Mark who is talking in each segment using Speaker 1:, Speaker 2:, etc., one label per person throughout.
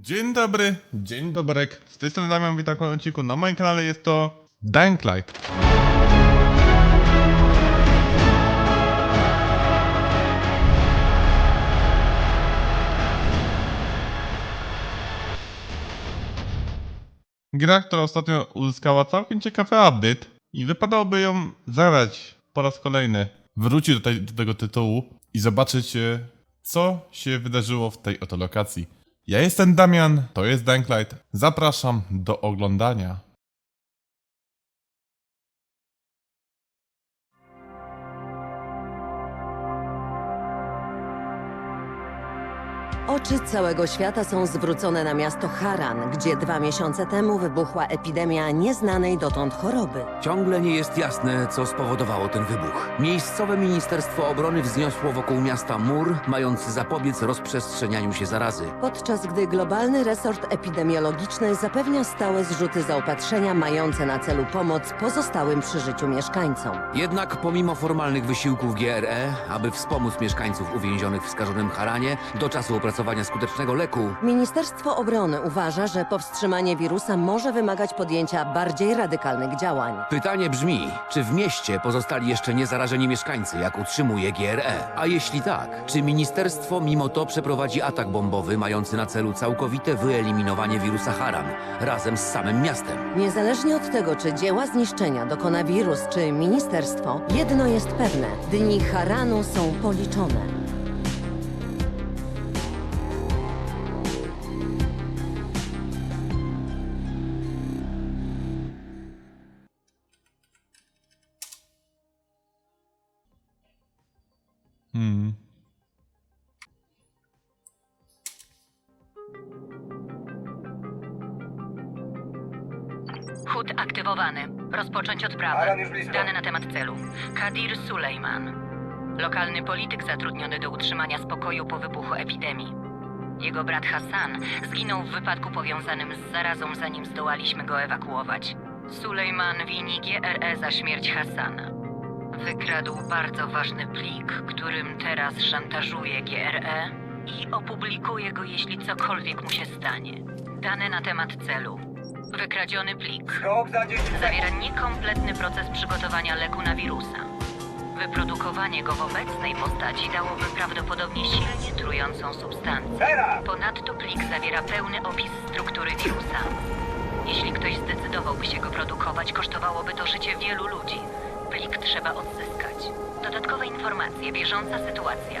Speaker 1: Dzień dobry, dzień dobrek. Z tej strony Damian, witam w kolejnym odcinku. Na moim kanale jest to Dying Light. Gra, która ostatnio uzyskała całkiem ciekawy update i wypadałoby ją zagrać po raz kolejny. Wrócić do, tej, do tego tytułu i zobaczyć, e, co się wydarzyło w tej oto lokacji. Ja jestem Damian, to jest Dying Light. Zapraszam do oglądania.
Speaker 2: Oczy całego świata są zwrócone na miasto Haran, gdzie dwa miesiące temu wybuchła epidemia nieznanej dotąd choroby.
Speaker 3: Ciągle nie jest jasne, co spowodowało ten wybuch. Miejscowe Ministerstwo Obrony wzniosło wokół miasta mur, mający zapobiec rozprzestrzenianiu się zarazy.
Speaker 2: Podczas gdy globalny resort epidemiologiczny zapewnia stałe zrzuty zaopatrzenia mające na celu pomoc pozostałym przy życiu mieszkańcom.
Speaker 3: Jednak pomimo formalnych wysiłków GRE, aby wspomóc mieszkańców uwięzionych w skażonym Haranie do czasu opracowania skutecznego leku,
Speaker 2: Ministerstwo Obrony uważa, że powstrzymanie wirusa może wymagać podjęcia bardziej radykalnych działań.
Speaker 3: pytanie brzmi, czy w mieście pozostali jeszcze niezarażeni mieszkańcy, jak utrzymuje GRE? A jeśli tak, czy ministerstwo mimo to przeprowadzi atak bombowy mający na celu całkowite wyeliminowanie wirusa Haran razem z samym miastem?
Speaker 2: Niezależnie od tego, czy dzieła zniszczenia dokona wirus czy ministerstwo, jedno jest pewne: dni Haranu są policzone.
Speaker 4: Odprawę. Dane na temat celu. Kadir Sulejman. Lokalny polityk zatrudniony do utrzymania spokoju po wybuchu epidemii. Jego brat Hassan zginął w wypadku powiązanym z zarazą, zanim zdołaliśmy go ewakuować. Sulejman wini GRE za śmierć Hassana. Wykradł bardzo ważny plik, którym teraz szantażuje GRE i opublikuje go, jeśli cokolwiek mu się stanie. Dane na temat celu. Wykradziony plik zawiera niekompletny proces przygotowania leku na wirusa. Wyprodukowanie go w obecnej postaci dałoby prawdopodobnie silnie trującą substancję. Ponadto plik zawiera pełny opis struktury wirusa. Jeśli ktoś zdecydowałby się go produkować, kosztowałoby to życie wielu ludzi. Plik trzeba odzyskać. Dodatkowe informacje, bieżąca sytuacja.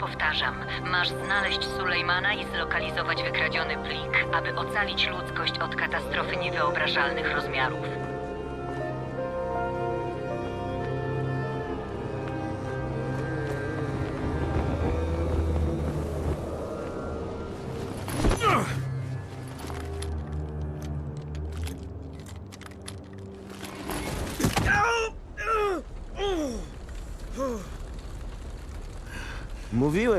Speaker 4: Powtarzam, masz znaleźć Sulejmana i zlokalizować wykradziony plik, aby ocalić ludzkość od katastrofy niewyobrażalnych rozmiarów.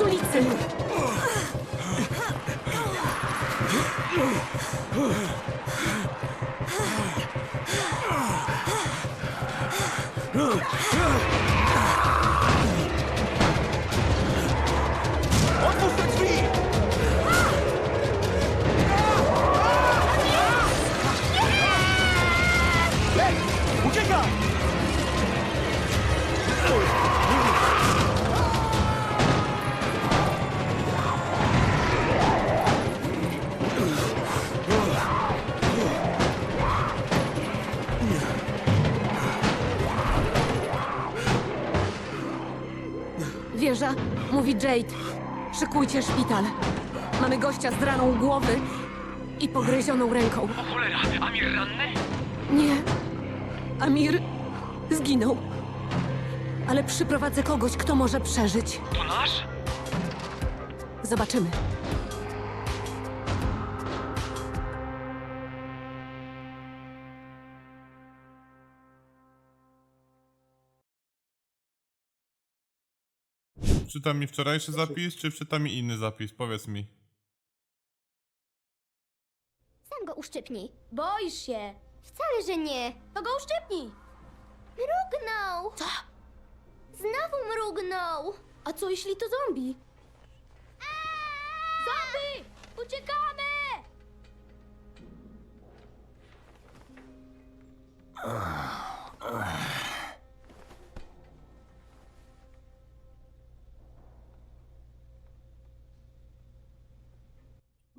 Speaker 2: Zabierzmy go
Speaker 5: mówi Jade. Szykujcie szpital. Mamy gościa z raną głowy i pogryzioną ręką.
Speaker 6: O cholera, Amir ranny?
Speaker 5: Nie. Amir zginął. Ale przyprowadzę kogoś, kto może przeżyć.
Speaker 6: To nasz?
Speaker 5: Zobaczymy.
Speaker 1: Czyta mi wczorajszy zapis, czy czyta mi inny zapis? Powiedz mi.
Speaker 7: Sam go uszczypnij. Boisz się. Wcale, że nie. To go uszczypnij. Mrugnął. Co? Znowu mrugnął. A co jeśli to zombie? Zombie! Uciekamy!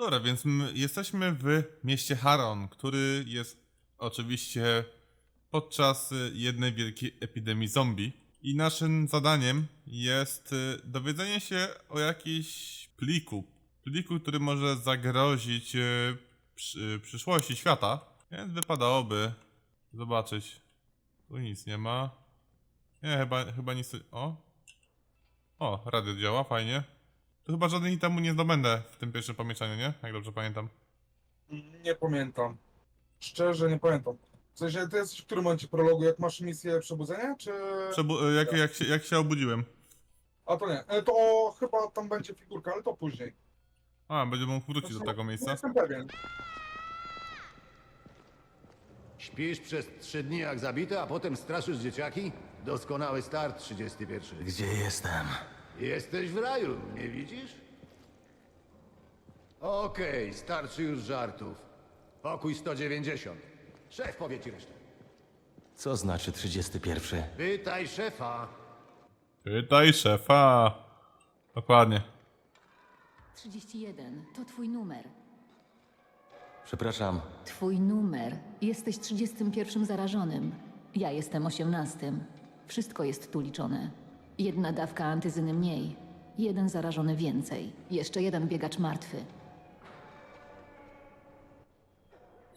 Speaker 1: Dobra, więc my jesteśmy w mieście Haron, który jest oczywiście podczas y, jednej wielkiej epidemii zombie. I naszym zadaniem jest y, dowiedzenie się o jakimś pliku. Pliku, który może zagrozić y, przy, przyszłości świata. Więc wypadałoby zobaczyć. Tu nic nie ma. Nie, chyba, chyba nic. O! O, radio działa, fajnie. To chyba żadnych temu nie zdobędę w tym pierwszym pomieszczeniu, nie? Jak dobrze pamiętam.
Speaker 8: Nie pamiętam. Szczerze nie pamiętam. W sensie, ty jesteś w którym momencie prologu? Jak masz misję przebudzenia, czy...
Speaker 1: Przebu- e, jak, jak, się, jak się obudziłem.
Speaker 8: A to nie. E, To chyba tam będzie figurka, ale to później.
Speaker 1: A, będzie mógł wrócić do tego
Speaker 8: Nie
Speaker 1: miejsca.
Speaker 8: jestem pewien.
Speaker 9: Śpisz przez trzy dni jak zabity, a potem straszysz dzieciaki? Doskonały start, 31.
Speaker 10: Gdzie jestem?
Speaker 9: Jesteś w raju, nie widzisz? Okej, starczy już żartów. Pokój 190. Szef powie ci resztę.
Speaker 10: Co znaczy 31?
Speaker 9: Pytaj szefa.
Speaker 1: Pytaj szefa. Dokładnie.
Speaker 11: 31. To twój numer.
Speaker 10: Przepraszam.
Speaker 11: Twój numer. Jesteś 31 zarażonym. Ja jestem 18. Wszystko jest tu liczone. Jedna dawka antyzyny mniej. Jeden zarażony więcej. Jeszcze jeden biegacz martwy.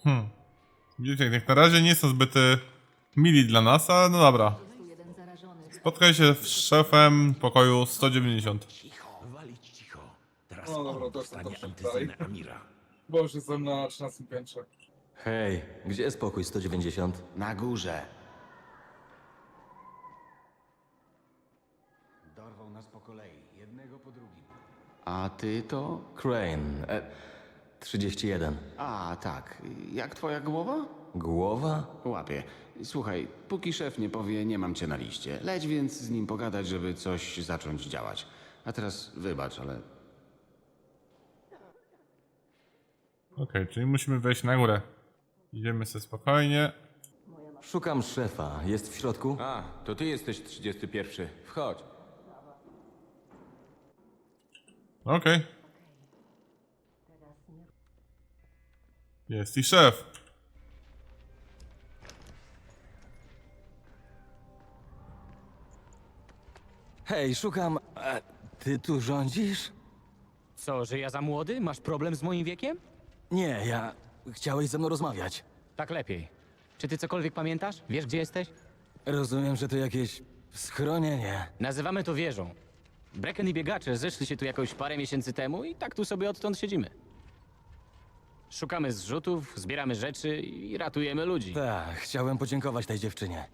Speaker 1: Hmm. Widzicie, jak na razie nie są zbyt mili dla nas, ale no dobra.
Speaker 11: Tu jeden zarażony.
Speaker 1: Spotkaj się z szefem pokoju 190.
Speaker 10: Walić cicho. Teraz
Speaker 8: No dobra,
Speaker 10: on
Speaker 8: to
Speaker 10: dostanie
Speaker 8: jest to
Speaker 10: antyzynę Amira.
Speaker 8: Bo już jestem na 13 piętrze.
Speaker 10: Hej, gdzie jest pokój 190?
Speaker 9: Na górze. Dorwał nas po kolei, jednego po drugim.
Speaker 10: A ty to? Crane. E, 31.
Speaker 12: A, tak. Jak twoja głowa?
Speaker 10: Głowa?
Speaker 12: Łapie. Słuchaj, póki szef nie powie, nie mam cię na liście. Leć więc z nim pogadać, żeby coś zacząć działać. A teraz wybacz, ale
Speaker 1: Okej, czyli musimy wejść na górę. Idziemy sobie spokojnie.
Speaker 10: Szukam szefa. Jest w środku?
Speaker 13: A, to ty jesteś 31. Wchodź.
Speaker 1: Okej. Jest i szef.
Speaker 10: Hej, szukam... E, ty tu rządzisz?
Speaker 6: Co, że ja za młody? Masz problem z moim wiekiem?
Speaker 10: Nie, ja... Chciałeś ze mną rozmawiać.
Speaker 6: Tak lepiej. Czy ty cokolwiek pamiętasz? Wiesz, gdzie jesteś?
Speaker 10: Rozumiem, że to jakieś... schronienie.
Speaker 6: Nazywamy to wieżą. Brecken i biegacze zeszli się tu jakoś parę miesięcy temu i tak tu sobie odtąd siedzimy. Szukamy zrzutów, zbieramy rzeczy i ratujemy ludzi.
Speaker 10: Tak, chciałem podziękować tej dziewczynie.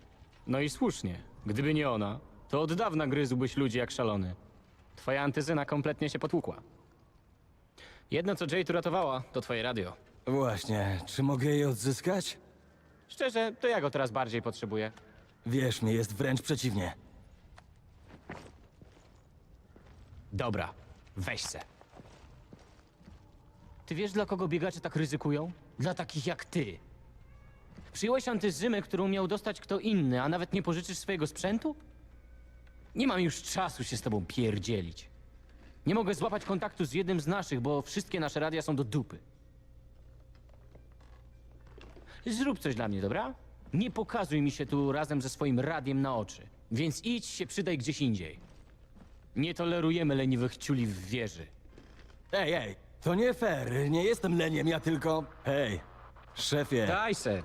Speaker 6: No i słusznie. Gdyby nie ona, to od dawna gryzłbyś ludzi jak szalony. Twoja antyzyna kompletnie się potłukła. Jedno, co Jade uratowała, to twoje radio.
Speaker 10: Właśnie, czy mogę je odzyskać?
Speaker 6: Szczerze, to ja go teraz bardziej potrzebuję.
Speaker 10: Wierz mi, jest wręcz przeciwnie.
Speaker 6: Dobra, weź se. Ty wiesz, dla kogo biegacze tak ryzykują? Dla takich jak ty. Przyjąłeś antyzymę, którą miał dostać kto inny, a nawet nie pożyczysz swojego sprzętu? Nie mam już czasu się z tobą pierdzielić. Nie mogę złapać kontaktu z jednym z naszych, bo wszystkie nasze radia są do dupy. Zrób coś dla mnie, dobra? Nie pokazuj mi się tu razem ze swoim radiem na oczy. Więc idź się przydaj gdzieś indziej. Nie tolerujemy leniwych ciuli w wieży.
Speaker 10: Ej, ej, to nie fair. Nie jestem leniem, ja tylko... Hej, szefie.
Speaker 6: Daj se.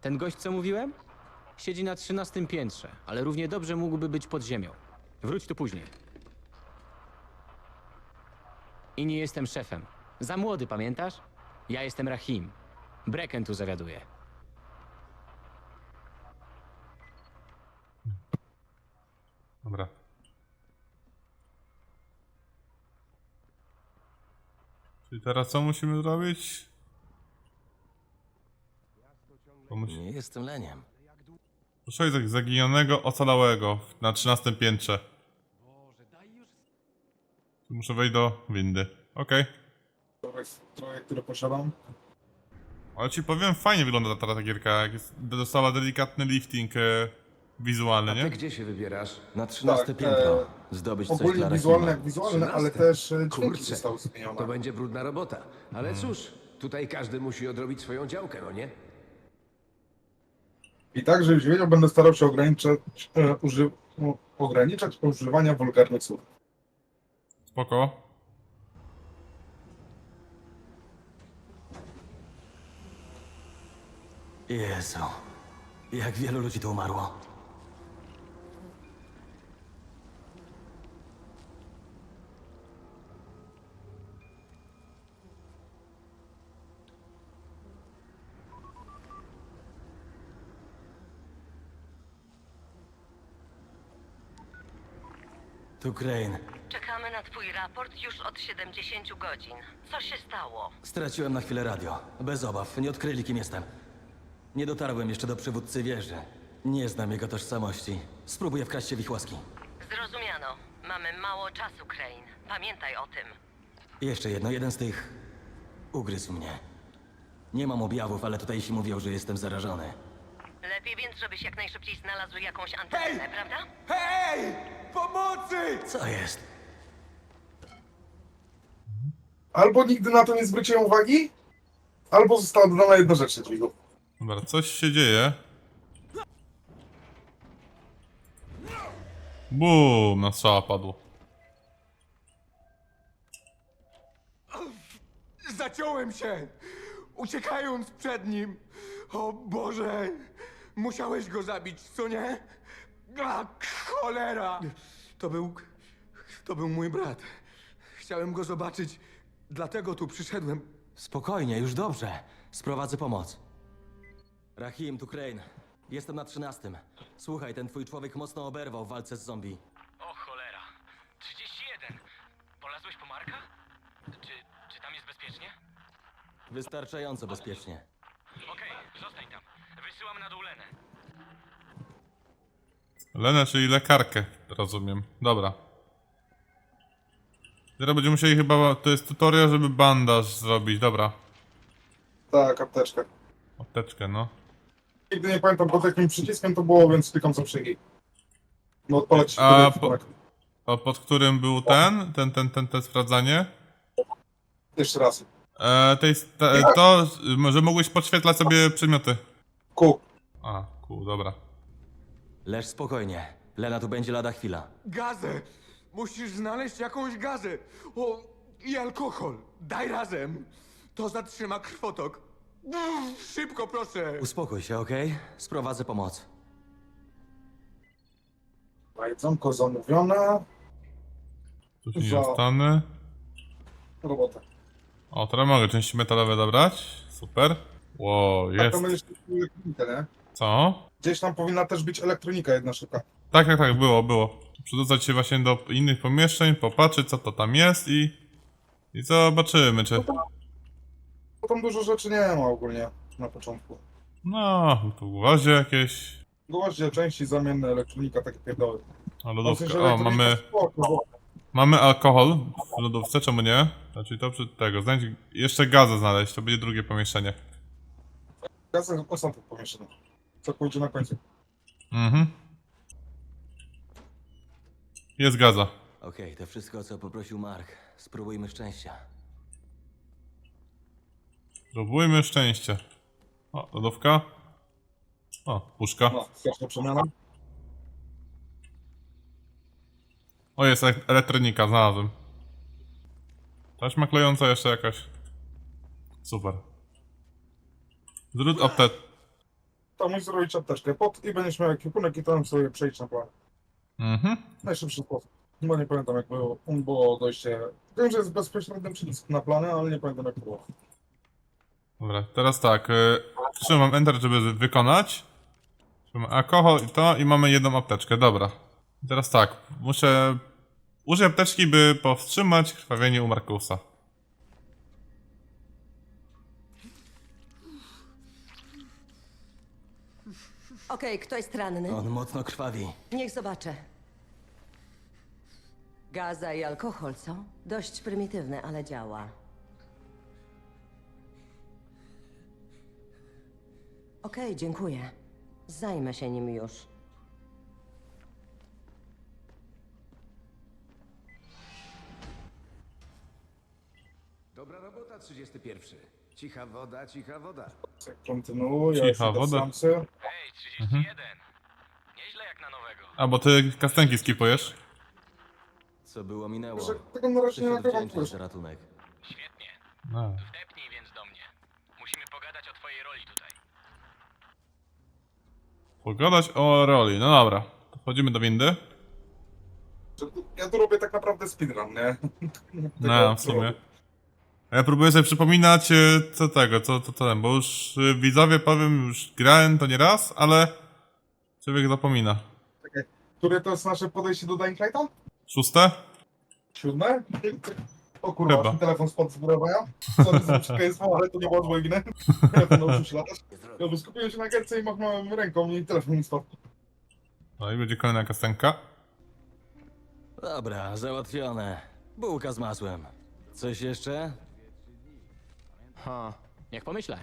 Speaker 6: Ten gość, co mówiłem? Siedzi na trzynastym piętrze, ale równie dobrze mógłby być pod ziemią. Wróć tu później. I nie jestem szefem. Za młody, pamiętasz? Ja jestem Rahim. Brecken tu zawiaduje.
Speaker 1: Dobra. Czyli teraz co musimy zrobić? Musi...
Speaker 10: Nie jestem leniem.
Speaker 1: Tak zaginionego, ocalałego na 13 piętrze. Muszę wejść do windy. Okej.
Speaker 8: Trochę, które posiadam.
Speaker 1: Ale ci powiem, fajnie wygląda ta, ta gierka. Jak jest, dostała delikatny lifting e, wizualny,
Speaker 9: A ty
Speaker 1: nie?
Speaker 9: gdzie się wybierasz?
Speaker 10: Na trzynaste
Speaker 8: Tak,
Speaker 10: piętro.
Speaker 8: e,
Speaker 10: Zdobyć coś
Speaker 8: Ogólnie
Speaker 10: dla
Speaker 8: wizualne
Speaker 10: Rahima.
Speaker 8: jak wizualne, ale
Speaker 9: Trzynaste?
Speaker 8: też e, dźwięki
Speaker 9: Kurczę,
Speaker 8: zostały zmienione.
Speaker 9: To będzie brudna robota. Ale cóż, tutaj każdy musi odrobić swoją działkę, no nie?
Speaker 8: I tak, żebyś wiedział, będę starał się ograniczać, e, uży, u- ograniczać używania wulgarnych słów.
Speaker 1: Spoko.
Speaker 10: Jezu, jak wielu ludzi tu umarło. Tu Crane.
Speaker 2: Czekamy na twój raport już od 70 godzin. Co się stało?
Speaker 10: Straciłem na chwilę radio. Bez obaw, nie odkryli kim jestem. Nie dotarłem jeszcze do przywódcy wieży. Nie znam jego tożsamości. Spróbuję wkraść się w ich łaski.
Speaker 2: Zrozumiano. Mamy mało czasu, Crane. Pamiętaj o tym.
Speaker 10: Jeszcze jedno, jeden z tych ugryzł mnie. Nie mam objawów, ale tutejsi mówią, że jestem zarażony.
Speaker 2: Lepiej więc, żebyś jak najszybciej znalazł jakąś antenę, prawda?
Speaker 10: Hej! Pomocy! Co jest?
Speaker 8: Albo nigdy na to nie zwróciłem uwagi, albo została dodana jedna rzecz dźwigu.
Speaker 1: Dobra, coś się dzieje. Bum, na strzała padło.
Speaker 14: Zaciąłem się, uciekając przed nim. O Boże, musiałeś go zabić, co nie? A, cholera! To był, to był mój brat. Chciałem go zobaczyć, dlatego tu przyszedłem.
Speaker 10: Spokojnie, już dobrze. Sprowadzę pomoc. Rahim, tu Crane. Jestem na trzynastym. Słuchaj, ten twój człowiek mocno oberwał w walce z zombie.
Speaker 6: O cholera. 31. Polazłeś po Marka? Czy, czy tam jest bezpiecznie?
Speaker 10: Wystarczająco bezpiecznie.
Speaker 6: Okej, zostań tam. Wysyłam na dół Lenę.
Speaker 1: Lenę, czyli lekarkę, rozumiem. Dobra. Teraz będziemy musieli chyba, to jest tutorial, żeby bandaż zrobić, dobra.
Speaker 8: Tak, apteczkę.
Speaker 1: Apteczkę, no.
Speaker 8: Nigdy nie pamiętam pod jakim przyciskiem to było, więc klikam co przygi. No odpalać się
Speaker 1: A po, a pod którym był ten, ten, ten, ten, ten sprawdzanie?
Speaker 8: Jeszcze raz.
Speaker 1: E, tej, te, to, że mogłeś podświetlać sobie przedmioty.
Speaker 8: Ku.
Speaker 1: A, ku, dobra.
Speaker 10: Leż spokojnie. Lena tu będzie lada chwila.
Speaker 14: Gazę! Musisz znaleźć jakąś gazę. O, i alkohol. Daj razem. To zatrzyma krwotok. Uff, Szybko, proszę.
Speaker 10: Uspokój się, okej? Sprowadzę pomoc.
Speaker 8: Jedzonko zamówione.
Speaker 1: Tu się nie
Speaker 8: Za-
Speaker 1: dostanę.
Speaker 8: Robota.
Speaker 1: O, teraz mogę części metalowe dobrać. Super. Wow,
Speaker 8: Tak,
Speaker 1: jest.
Speaker 8: to będziesz elektronikę, nie?
Speaker 1: Co?
Speaker 8: Gdzieś tam powinna też być elektronika jedna szybka.
Speaker 1: Tak, tak, tak, było, było. Przedostać się właśnie do innych pomieszczeń, popatrzeć co to tam jest i... I zobaczymy, czy...
Speaker 8: Bo tam dużo rzeczy nie ma ogólnie na początku.
Speaker 1: No, tu gwoździe jakieś...
Speaker 8: Gwoździe, części zamienne, elektronika, takie pierdoły.
Speaker 1: A
Speaker 8: No,
Speaker 1: lodówka, o, mamy... Mamy alkohol w lodówce, czemu nie? Znaczy to przy tego, znajdź jeszcze gazę znaleźć, to będzie drugie pomieszczenie.
Speaker 8: Są tu pomieszczone. Co pójdzie na końcu.
Speaker 1: Mhm. Jest gaza.
Speaker 10: Okej, to wszystko, o co poprosił Mark. Spróbujmy szczęścia.
Speaker 1: Próbujmy szczęście. O, lodówka. O, puszka.
Speaker 8: No, straszna przemiana.
Speaker 1: O, jest e- elektronika, znalazłem. Taśma klejąca jeszcze jakaś. Super. Zrób aptet.
Speaker 8: To musisz zrobić apteczkę pod i będziesz miał ekwipunek i tam sobie przejść na plan.
Speaker 1: Mhm.
Speaker 8: Najszybszy sposób. Bo nie pamiętam jak było, było dojście. Wiem, że jest bezpośredni przycisk na plany, ale nie pamiętam jak było.
Speaker 1: Dobra, teraz tak. y, Trzymam Enter, żeby wykonać. Trzymam alkohol i to i mamy jedną apteczkę, dobra. I Teraz tak, muszę użyć apteczki, by powstrzymać krwawienie u Markusa.
Speaker 2: Okej, kto jest ranny?
Speaker 10: On mocno krwawi.
Speaker 2: Niech zobaczę. Gaza i alkohol, co? Dość prymitywne, ale działa. Okej, dziękuję. Zajmę się nim już.
Speaker 9: Dobra robota, 31. Cicha woda, cicha woda.
Speaker 8: Kontynuuj, ja
Speaker 1: Cicha woda.
Speaker 8: sam se.
Speaker 6: Hej, 31. Nieźle jak na nowego.
Speaker 1: A, bo ty kastenki skipujesz?
Speaker 10: Co było, minęło.
Speaker 8: Że tego na razie nie
Speaker 10: Jesteś
Speaker 8: nagrywam
Speaker 10: wdzięczny
Speaker 8: też.
Speaker 10: za ratunek.
Speaker 6: Świetnie.
Speaker 1: No.
Speaker 6: Wdepnij więc do mnie. Musimy pogadać o twojej roli tutaj.
Speaker 1: Pogadać o roli, no dobra. To wchodzimy do windy.
Speaker 8: Ja tu robię tak naprawdę speedrun, nie?
Speaker 1: No,
Speaker 8: Tego,
Speaker 1: w
Speaker 8: co
Speaker 1: sumie.
Speaker 8: robię.
Speaker 1: A ja próbuję sobie przypominać e, co tego, co to ten, bo już e, widzowie powiem, już grałem to nie raz, ale człowiek zapomina.
Speaker 8: Które to jest nasze podejście do Dying Lighta?
Speaker 1: Szóste?
Speaker 8: Siódme? O kurwa,
Speaker 1: Chyba.
Speaker 8: ten telefon spadł z. Sorry za przekleństwo, ale to nie było z mojej winy. Telefon nauczył się latać. Ja bo skupiłem się na gierce i machnąłem ręką i telefon mi spadł.
Speaker 1: No i będzie kolejna kastenka.
Speaker 10: Dobra, załatwione. Bułka z masłem. Coś jeszcze?
Speaker 6: Ha, niech pomyślę.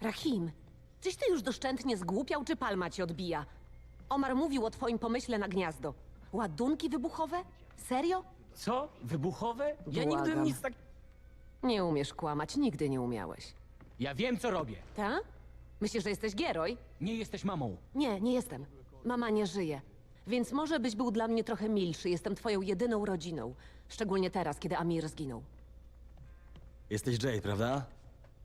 Speaker 5: Rahim, czyś ty już doszczętnie zgłupiał, czy palma ci odbija? Omar mówił o twoim pomyśle na gniazdo. Ładunki wybuchowe? Serio?
Speaker 6: Co? Wybuchowe? Ja nigdy
Speaker 5: Błagam.
Speaker 6: nic tak...
Speaker 5: Nie umiesz kłamać, nigdy nie umiałeś.
Speaker 6: Ja wiem, co robię.
Speaker 5: Ta? Myślisz, że jesteś Gieroj?
Speaker 6: Nie jesteś mamą.
Speaker 5: Nie, nie jestem. Mama nie żyje. Więc może byś był dla mnie trochę milszy. Jestem twoją jedyną rodziną. Szczególnie teraz, kiedy Amir zginął.
Speaker 10: Jesteś Jay, prawda?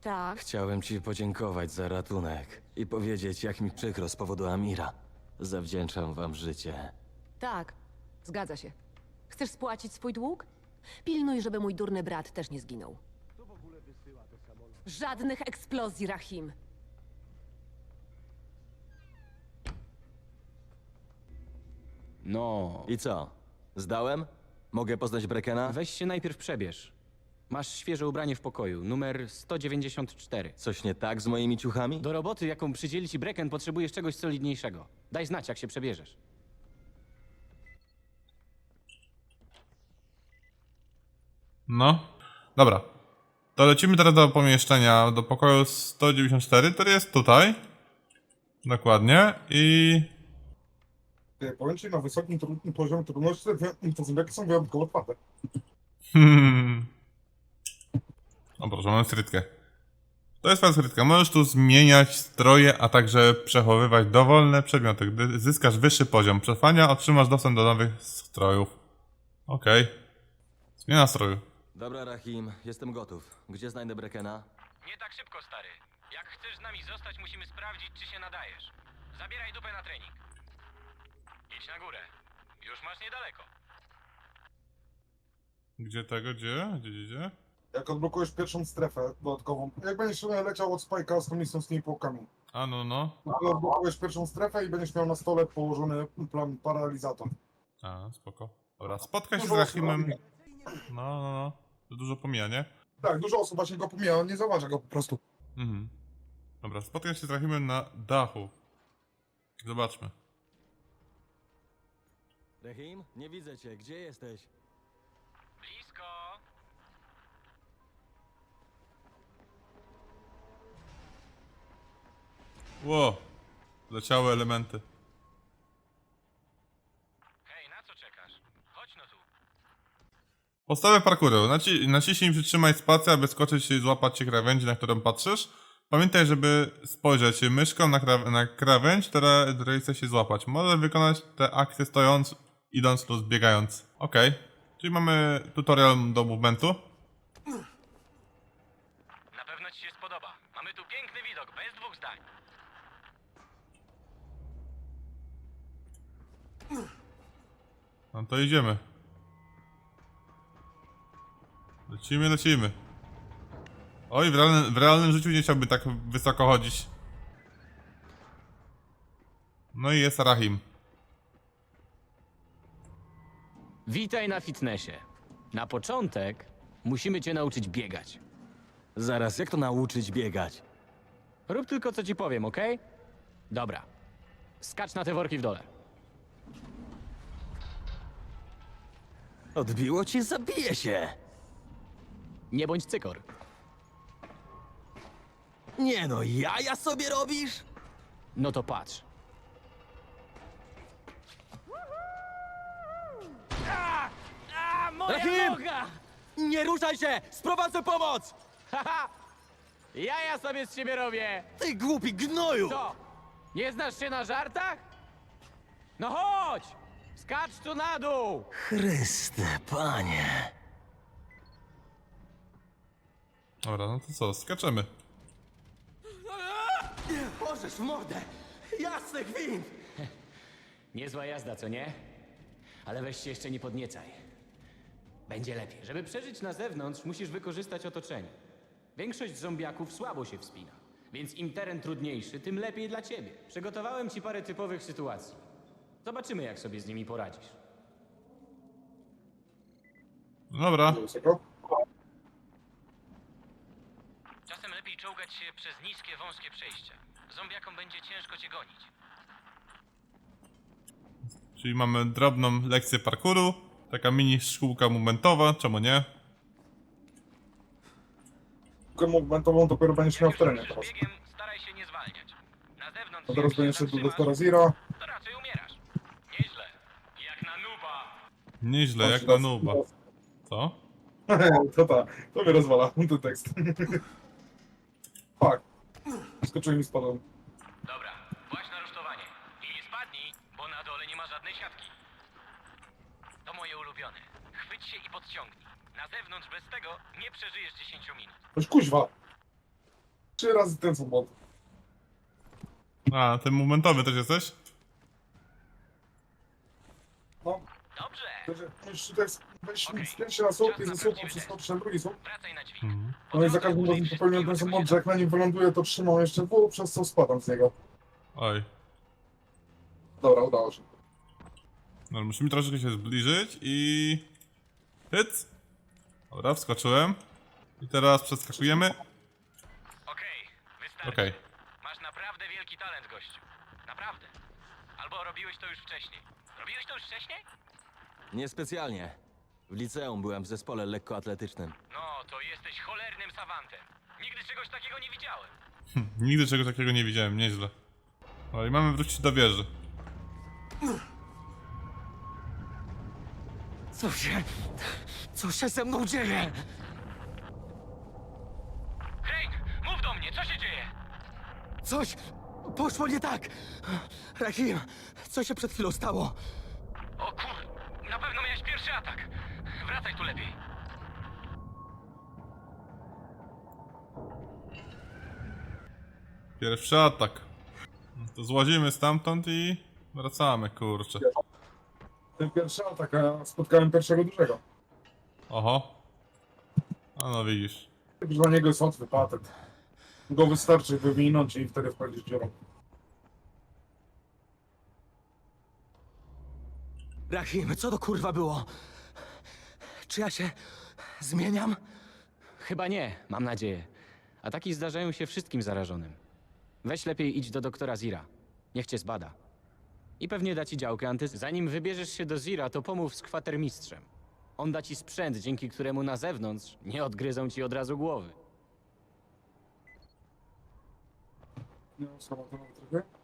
Speaker 5: Tak.
Speaker 10: Chciałem ci podziękować za ratunek i powiedzieć, jak mi przykro z powodu Amira. Zawdzięczam wam życie.
Speaker 5: Tak, zgadza się. Chcesz spłacić swój dług? Pilnuj, żeby mój durny brat też nie zginął. Żadnych eksplozji, Rahim.
Speaker 6: No.
Speaker 10: I co? Zdałem? Mogę poznać Brekena?
Speaker 6: Weź się najpierw przebierz. Masz świeże ubranie w pokoju, numer 194.
Speaker 10: Coś nie tak z moimi ciuchami?
Speaker 6: Do roboty, jaką przydzieli ci Brecken, potrzebujesz czegoś solidniejszego. Daj znać, jak się przebierzesz.
Speaker 1: No. Dobra. To lecimy teraz do pomieszczenia, do pokoju 194, który jest tutaj. Dokładnie. I...
Speaker 8: Ty, powiem ci, na wysokim tru- poziomie trudności są wyjątkowo twarde.
Speaker 1: Hmm. O proszę, mamy skrytkę. To jest twoja skrytka. Możesz tu zmieniać stroje, a także przechowywać dowolne przedmioty. Gdy zyskasz wyższy poziom przetrwania, otrzymasz dostęp do nowych strojów. Okej. Zmiana stroju.
Speaker 10: Dobra, Rahim, jestem gotów. Gdzie znajdę Brekena?
Speaker 6: Nie tak szybko, stary. Jak chcesz z nami zostać, musimy sprawdzić, czy się nadajesz. Zabieraj dupę na trening. Idź na górę. Już masz niedaleko.
Speaker 1: Gdzie tego? Gdzie? Gdzie, gdzie, gdzie?
Speaker 8: Jak odblokujesz pierwszą strefę dodatkową, jak będziesz leciał od Spike'a z tą misją z tymi pałkami,
Speaker 1: A, no, no.
Speaker 8: to odblokujesz pierwszą strefę i będziesz miał na stole położony plan paralizator.
Speaker 1: A, spoko. Dobra, spotkaj się z Rahimem. No, no, no. To dużo pomija, nie?
Speaker 8: Tak, dużo osób właśnie go pomija, nie zauważa go po prostu.
Speaker 1: Mhm. Dobra, spotkaj się z Rahimem na dachu. Zobaczmy.
Speaker 10: Rahim, nie widzę cię. Gdzie jesteś?
Speaker 6: Blisko.
Speaker 1: Ło! Leciały elementy.
Speaker 6: Hej, na co czekasz? Chodź no tu.
Speaker 1: Podstawę parkouru. Naci naciśnij przytrzymaj spację, aby skoczyć i złapać się krawędzi, na którą patrzysz. Pamiętaj, żeby spojrzeć myszką na, kra na krawędź, która- której chce się złapać. Możesz wykonać te akcje stojąc idąc lub biegając. Okej. Czyli mamy tutorial do movementu.
Speaker 6: Na pewno ci się spodoba. Mamy tu piękny widok, bez dwóch zdań.
Speaker 1: No to idziemy. Lecimy, lecimy. Oj, w realnym, w realnym życiu nie chciałby tak wysoko chodzić. No i jest Rahim.
Speaker 6: Witaj na fitnessie. Na początek musimy cię nauczyć biegać.
Speaker 10: Zaraz, jak to nauczyć biegać?
Speaker 6: Rób tylko co ci powiem, okej? Dobra. Skacz na te worki w dole.
Speaker 10: Odbiło ci? Zabiję się!
Speaker 6: Nie bądź cykor.
Speaker 10: Nie no, jaja sobie robisz?
Speaker 6: No to patrz. A! A, moja
Speaker 10: Rahim!
Speaker 6: noga!
Speaker 10: Nie ruszaj się! Sprowadzę pomoc!
Speaker 6: Haha! Ja ja sobie z ciebie robię!
Speaker 10: Ty głupi gnoju!
Speaker 6: Co? Nie znasz się na żartach? No chodź! Skacz tu na dół!
Speaker 10: Chryste, panie.
Speaker 1: Dobra, no to co, skaczemy.
Speaker 10: Możesz w mordę! Jasny gwint!
Speaker 6: Niezła jazda, co nie? Ale weź się jeszcze nie podniecaj. Będzie lepiej. Żeby przeżyć na zewnątrz, musisz wykorzystać otoczenie. Większość zombiaków słabo się wspina. Więc im teren trudniejszy, tym lepiej dla ciebie. Przygotowałem ci parę typowych sytuacji. Zobaczymy, jak sobie z nimi poradzisz.
Speaker 1: No Dobra.
Speaker 6: Czasem lepiej czołgać się przez niskie, wąskie przejścia. Zombiakom będzie ciężko cię gonić.
Speaker 1: Czyli mamy drobną lekcję parkouru. Taka mini szkółka momentowa, czemu nie?
Speaker 8: Sztukę momentową dopiero będziesz miał w terenie teraz.
Speaker 6: Biegiem staraj się nie zwalniać. Na zewnątrz,
Speaker 8: A teraz będziesz szedł do
Speaker 6: zatrzymasz,
Speaker 8: doktora Zira.
Speaker 6: to raczej umierasz. Nieźle. Jak na nuba.
Speaker 1: Nieźle, jak na nuba. Co?
Speaker 8: To ta, to mnie rozwala, ten tekst. Fuck. Skoczyłem i spadłem.
Speaker 6: Dobra, właśnie na rusztowanie. I nie spadnij, bo na dole nie ma żadnej siatki. To moje ulubione. Chwyć się i podciągnij. Na zewnątrz bez tego nie przeżyjesz 10 minut.
Speaker 8: Już kuźwa. Trzy razy ten sam bot.
Speaker 1: A, ten momentowy też jesteś?
Speaker 8: No.
Speaker 6: Dobrze.
Speaker 8: Musisz tutaj weź spięć się na słup i ze słupem przeskoczyć na drugi słup.
Speaker 6: Wracaj na dźwig.
Speaker 8: No i za każdym razem popełniam ten sam błąd, że jak na nim wyląduję, to trzymam jeszcze W, przez co spadam z niego.
Speaker 1: Oj.
Speaker 8: Dobra, udało się.
Speaker 1: No, musimy troszeczkę się zbliżyć i... Hyc! Dobra, wskoczyłem. I teraz przeskakujemy.
Speaker 6: Okej, wystarczy.
Speaker 1: Okej.
Speaker 6: Masz naprawdę wielki talent, gościu. Naprawdę. Albo robiłeś to już wcześniej. Robiłeś to już wcześniej?
Speaker 10: Niespecjalnie. W liceum byłem w zespole lekkoatletycznym.
Speaker 6: No, to jesteś cholernym sawantem. Nigdy czegoś takiego nie widziałem.
Speaker 1: Hm, Nigdy czegoś takiego nie widziałem, nieźle. No i mamy wrócić do wieży.
Speaker 10: Co się... Co się ze mną dzieje?
Speaker 6: Crane, mów do mnie, co się dzieje?
Speaker 10: Coś poszło nie tak. Rahim, co się przed chwilą stało?
Speaker 6: O kur... Na pewno miałeś pierwszy atak. Wracaj tu lepiej.
Speaker 1: Pierwszy atak. No To złazimy stamtąd i wracamy, kurczę.
Speaker 8: Ten pierwszy atak, a ja spotkałem pierwszego dużego.
Speaker 1: Oho. A no widzisz.
Speaker 8: Dla niego jest łatwy patent. Go wystarczy wywinąć i wtedy wchodzić w
Speaker 10: Rahim, co to kurwa było? Czy ja się zmieniam?
Speaker 6: Chyba nie, mam nadzieję. Ataki zdarzają się wszystkim zarażonym. Weź lepiej idź do doktora Zira. Niech cię zbada. I pewnie da ci działkę anty... Zanim wybierzesz się do Zira, to pomów z kwatermistrzem. On da ci sprzęt, dzięki któremu na zewnątrz nie odgryzą ci od razu głowy.
Speaker 8: Nie mam to trybie.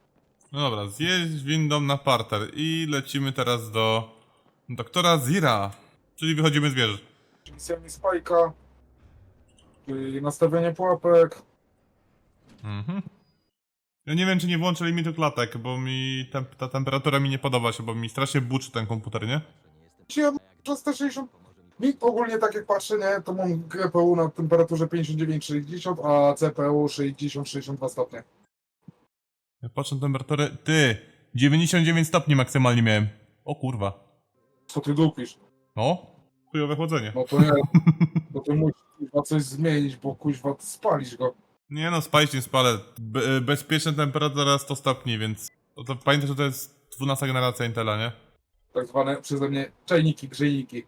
Speaker 1: No dobra, zjeść windą na parter i lecimy teraz do doktora Zira. Czyli wychodzimy z wieży.
Speaker 8: Misjami spajka. Czyli nastawienie pułapek.
Speaker 1: Mhm. Ja nie wiem, czy nie włączę limitu klatek, bo mi temp ta temperatura mi nie podoba się, bo mi strasznie buczy ten komputer, nie?
Speaker 8: Dzisiaj przez te 60... Mi ogólnie tak jak patrzę, nie, to mam GPU na temperaturze 59-60, a CPU 60-62 stopnie.
Speaker 1: Ja patrzę na temperaturę... Ty! 99 stopni maksymalnie miałem. O kurwa.
Speaker 8: Co ty dupisz?
Speaker 1: No? Chujowe chłodzenie.
Speaker 8: No to nie, no to musisz kuźwa coś zmienić, bo kuźwa spalisz go.
Speaker 1: Nie no, spalić nie spalę. Be bezpieczna temperatura 100 stopni, więc... To, to pamiętaj, że to jest 12 generacja Intela, nie?
Speaker 8: Tak zwane przeze mnie czajniki, grzejniki.